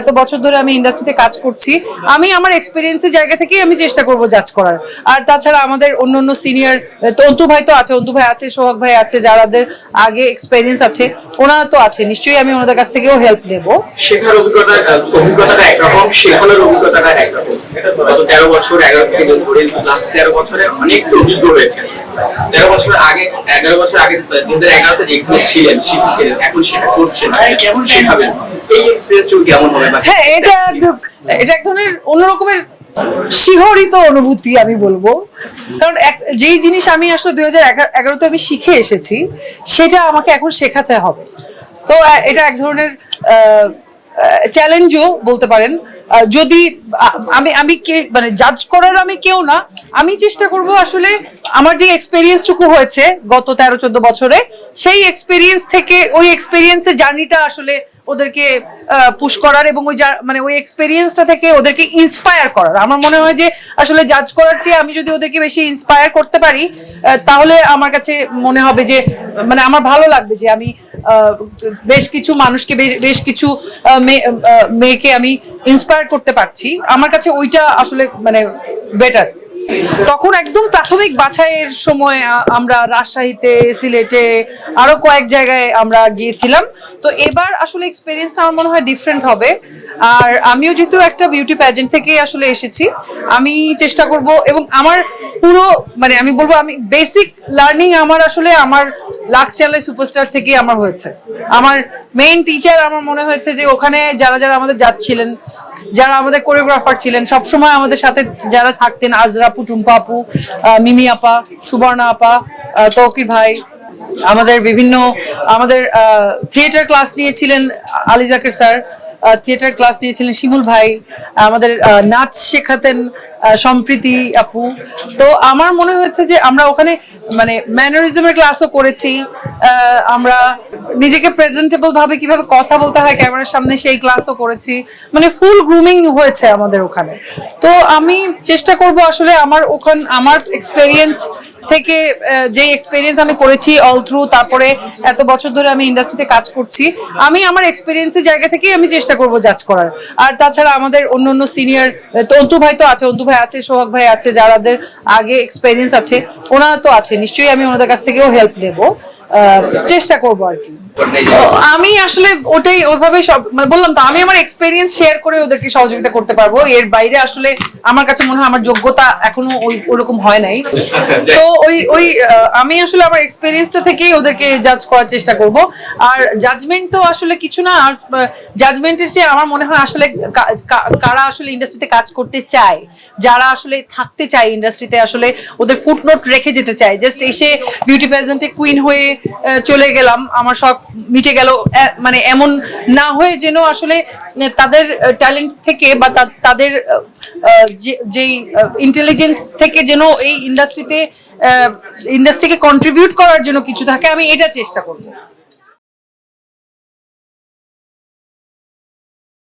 এত বছর ধরে আমি ইন্ডাস্ট্রিতে কাজ করছি। আমি আমার এক্সপিরিয়েন্সের জায়গা থেকেই আমি চেষ্টা করব জাজ করার। আর তাছাড়া আমাদের অন্য অন্য সিনিয়র অন্তু ভাই তো আছে, অন্তু ভাই আছে, সোহাগ ভাই আছে, যারাদের আগে এক্সপিরিয়েন্স আছে, ওনারা তো আছে। নিশ্চয়ই আমি ওনাদের কাছ থেকেও হেল্প নেব। শেখার অভিজ্ঞতা অভিজ্ঞতাটা একরকম, শেখানোর অভিজ্ঞতাটা একরকম। গত তেরো বছর, এগারো থেকে ধরে লাস্ট তেরো বছরে অনেক অভিজ্ঞ হয়েছে। তেরো বছর আগে এগারো বছর আগে দু হাজার এগারোতে যেখানে ছিলেন শিখছিলেন এখন সেটা করছেন কেমন শেখাবেন এই এক্সপিরিয়েন্সটা কেমন হবে হ্যাঁ? এটা এটা এক ধরনের অন্যরকমের শিহরিত অনুভূতি আমি বলব। কারণ এক- যেই জিনিস আমি আসলে দুই হাজার এগারোতে আমি শিখে এসেছি সেটা আমাকে এখন শেখাতে হবে। তো এটা এক ধরনের চ্যালেঞ্জও বলতে পারেন। আহ, যদি আমি আমি কে মানে জাজ করার আমি কেউ না, আমি চেষ্টা করব আসলে আমার যে এক্সপেরিয়েন্সটুকু হয়েছে গত তেরো, চোদ্দ বছরে, সেই এক্সপেরিয়েন্স থেকে ওই এক্সপেরিয়েন্সের জার্নিটা আসলে ওদেরকে পুশ করার এবং ওই মানে ওই এক্সপেরিয়েন্সটা থেকে ওদেরকে ইন্সপায়ার করার। আমার মনে হয় যে আসলে জাজ করার চেয়ে আমি যদি ওদেরকে বেশি ইন্সপায়ার করতে পারি তাহলে আমার কাছে মনে হবে যে মানে আমার ভালো লাগবে যে আমি বেশ কিছু মানুষকে, বেশ- কিছু মেয়ে- মেয়েকে আমি ইন্সপায়ার করতে পারছি। আমার কাছে ওইটা আসলে মানে বেটার তখন একদম প্রাথমিক বাছাইয়ের সময় আমরা রাজশাহীতে, সিলেটে আরও কয়েক জায়গায় আমরা গিয়েছিলাম। তো এবার আসলে এক্সপিরিয়েন্সটা আমার মনে হয় ডিফারেন্ট হবে। আর আমিও যেহেতু একটা বিউটি প্যাজেন্ট থেকে আসলে এসেছি, আমি চেষ্টা করব এবং আমার পুরো মানে আমি বলব আমি বেসিক লার্নিং আমার আসলে আমার লাখ চ্যানেল সুপারস্টার থেকে আমার হয়েছে। আমার মেইন টিচার আমার মনে হয়েছে যে ওখানে যারা যারা আমাদের যাচ্ছিলেন যারা আমাদের কোরিওগ্রাফার ছিলেন, সবসময় আমাদের সাথে যারা থাকতেন, আজরা আপু, টুম্পা আপু মিমি আপা, সুবর্ণা আপা তৌকির ভাই, আমাদের বিভিন্ন, আমাদের থিয়েটার ক্লাস নিয়েছিলেন Ali Zaker sir theatre class নিয়েছিলেন শিমুল ভাই, আমাদের নাচ শেখাতেন সম্প্রীতি আপু। তো আমার মনে হচ্ছে যে আমরা ওখানে মানে ম্যানারিজমের ক্লাসও করেছি আমরা নিজেকে প্রেজেন্টেবল ভাবে কীভাবে কথা বলতে হয়, ক্যামেরার সামনে সেই ক্লাসও করেছি। মানে ফুল গ্রুমিং হয়েছে আমাদের ওখানে। তো আমি চেষ্টা করব আসলে আমার ওখান, আমার এক্সপেরিয়েন্স থেকে যে এক্সপেরিয়েন্স আমি করেছি অল থ্রু তারপরে এত বছর ধরে আমি ইন্ডাস্ট্রিতে কাজ করছি, আমি আমার এক্সপেরিয়েন্সের জায়গা থেকেই আমি চেষ্টা করব জাজ করার। আর তাছাড়া আমাদের অন্য অন্য সিনিয়র অন্তু ভাই তো আছে অন্তু ভাই আছে, সোহাগ ভাই আছে, যারাদের আগে এক্সপেরিয়েন্স আছে, ওনারা তো আছে, নিশ্চয়ই আমি ওনাদের কাছ থেকেও হেল্প নেব। চেষ্টা করব আর কি। আমি আসলে ওটাই ওইভাবে সব মানে বললাম তো আমি আমার এক্সপেরিয়েন্স শেয়ার করে ওদেরকে সহযোগিতা করতে পারব। এর বাইরে আসলে আমার কাছে মনে হয় আমার যোগ্যতা এখনও ওই ওরকম হয় নাই। তো ওই ওই আমি আসলে আমার এক্সপেরিয়েন্সটা থেকেই ওদেরকে জাজ করার চেষ্টা করব। আর জাজমেন্ট তো আসলে কিছু না আর জাজমেন্টের চেয়ে আমার মনে হয় আসলে কারা আসলে ইন্ডাস্ট্রিতে কাজ করতে চায় যারা আসলে থাকতে চায় ইন্ডাস্ট্রিতে আসলে ওদের ফুটনোট রেখে যেতে চায়। জাস্ট এসে বিউটি প্রেজেন্টে কুইন হয়ে চলে গেলাম। আমার শখ মিটে গেল মানে এমন না হয়ে যেন আসলে তাদের ট্যালেন্ট থেকে বা তাদের যে- ইন্টেলিজেন্স থেকে যেন এই ইন্ডাস্ট্রিতে ইন্ডাস্ট্রিকে কন্ট্রিবিউট করার জন্য কিছু থাকে, আমি এটা চেষ্টা করব।